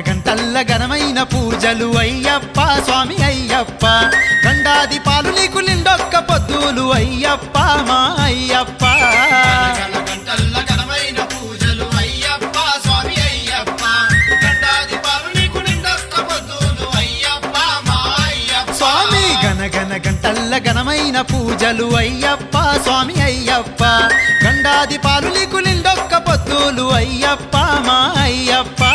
ఘనమైన పూజలు అయ్యప్ప స్వామి అయ్యప్ప. గండాది పాలు నీకు నిండొక్క పొద్దులు అయ్యప్ప మా అయ్యప్ప. గణ గంటల్ల ఘనమైన పూజలు అయ్యప్ప స్వామి అయ్యప్ప. గండాది పాలు నీకు నిండొక్క పొద్దులు అయ్యప్ప మా అయ్యప్ప. గంటల్ల ఘనమైన పూజలు అయ్యప్ప స్వామి అయ్యప్ప. గండాది పాలు నీకు నిండొక్క పొద్దులు అయ్యప్ప మా అయ్యప్ప.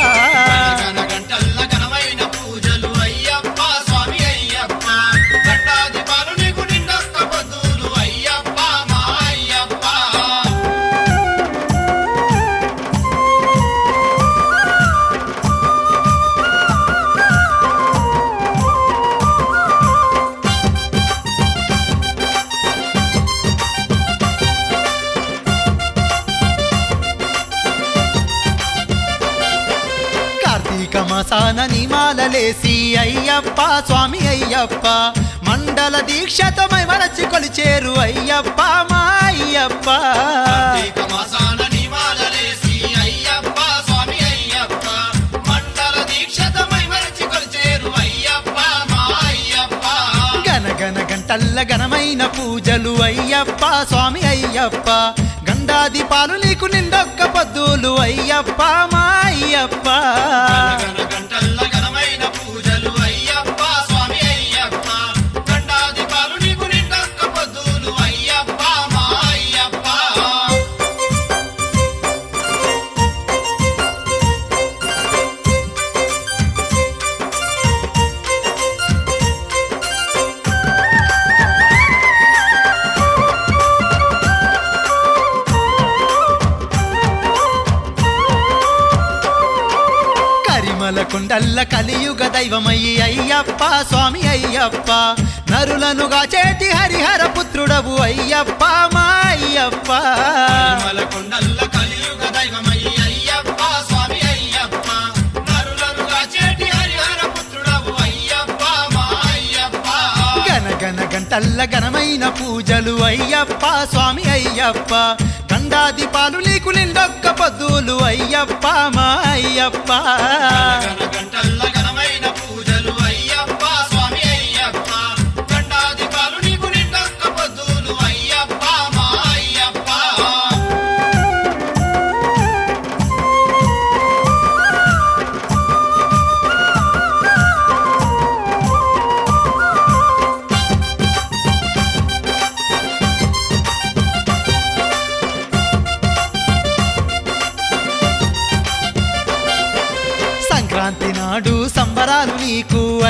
మాసాన నిమాలలేసి అయ్యప్ప స్వామి అయ్యప్ప. మండల దీక్షతమై మరచి కొలిచేరు అయ్యప్ప మా అయ్యప్ప. కార్తీక మాసాన నిమాలలేసి అయ్యప్ప స్వామి అయ్యప్ప. మండల దీక్షతమై మరచి కొలిచేరు అయ్యప్ప మా అయ్యప్ప. గన గన గంటల్ల ఘనమైన పూజలు అయ్యప్ప స్వామి అయ్యప్ప. గండాది పాలు నీకు నిండొక్క పొద్దులు అయ్యప్ప మా అయ్యప్ప. గంటల్లా కుండల్ల కలియుగ దైవమయ్యి అయ్యప్ప స్వామి అయ్యప్ప. నరులనుగా చేటి హరిహర పుత్రుడవు అయ్యప్ప మా అయ్యప్ప. తిరుమల కొండల్ల కలియుగ దైవమయ్యి అయ్యప్ప స్వామి అయ్యప్ప. నరులనుగా చేటి హరిహర పుత్రుడవు అయ్యప్ప మా అయ్యప్ప. గన గన గంటల్ల ఘనమైన పూజలు అయ్యప్ప స్వామి అయ్యప్ప. గండాది పాలు నీకు నిండొక్క పొద్దులు అయ్యప్ప మా అయ్యప్ప.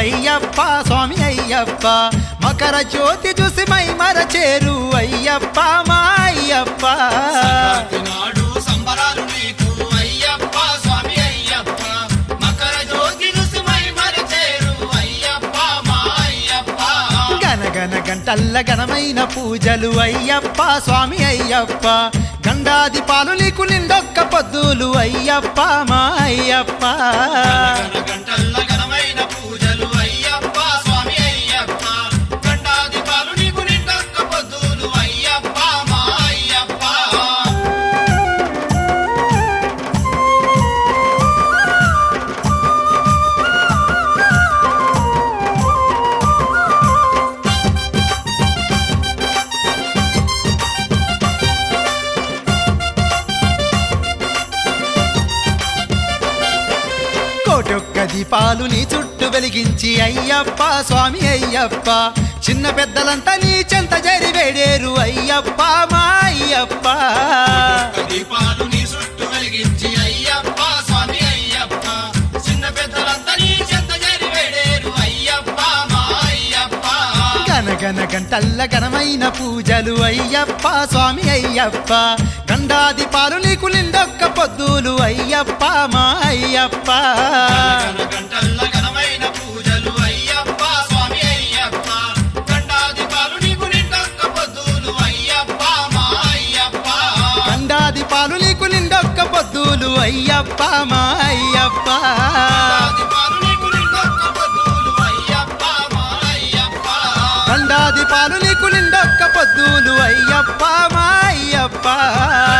అయ్యప్ప స్వామి అయ్యప్ప. మకర జ్యోతి చూసి మై మరచేరు అయ్యప్ప మా అయ్యప్ప. సంక్రాంతి నాడు సంబరాలు నీకు అయ్యప్ప స్వామి అయ్యప్ప. మకర జ్యోతి రుసుమై మరచేరు అయ్యప్ప మా అయ్యప్ప. గంటల్ల ఘనమైన పూజలు అయ్యప్ప స్వామి అయ్యప్ప. గండాది పాలు నీకు నిండొక్క పొద్దులు అయ్యప్ప మా అయ్యప్ప. గంటల్ల ఒక్కొక్క దీపాలు నీ చుట్టూ వెలిగించి అయ్యప్ప స్వామి అయ్యప్ప. చిన్న పెద్దలంతా నీ చెంత జరివేడేరు అయ్యప్ప మా అయ్యప్ప. దీపాలు గన గన గంటల్ల ఘనమైన పూజలు అయ్యప్ప స్వామి అయ్యప్ప. గండాది పాలు నీకు నిండొక్క పొద్దులు అయ్యప్ప మా అయ్యప్ప. గణ గంటల్ల ఘనమైన పూజలు అయ్యప్ప స్వామి అయ్యప్ప. గండాది పాలు నీకు నిండొక్క పొద్దులు అయ్యప్ప మా అయ్యప్ప. గండాది పాలు నీకు నిండొక్క పొద్దులు అయ్యప్ప మా అయ్యప్ప. గండాది పాలు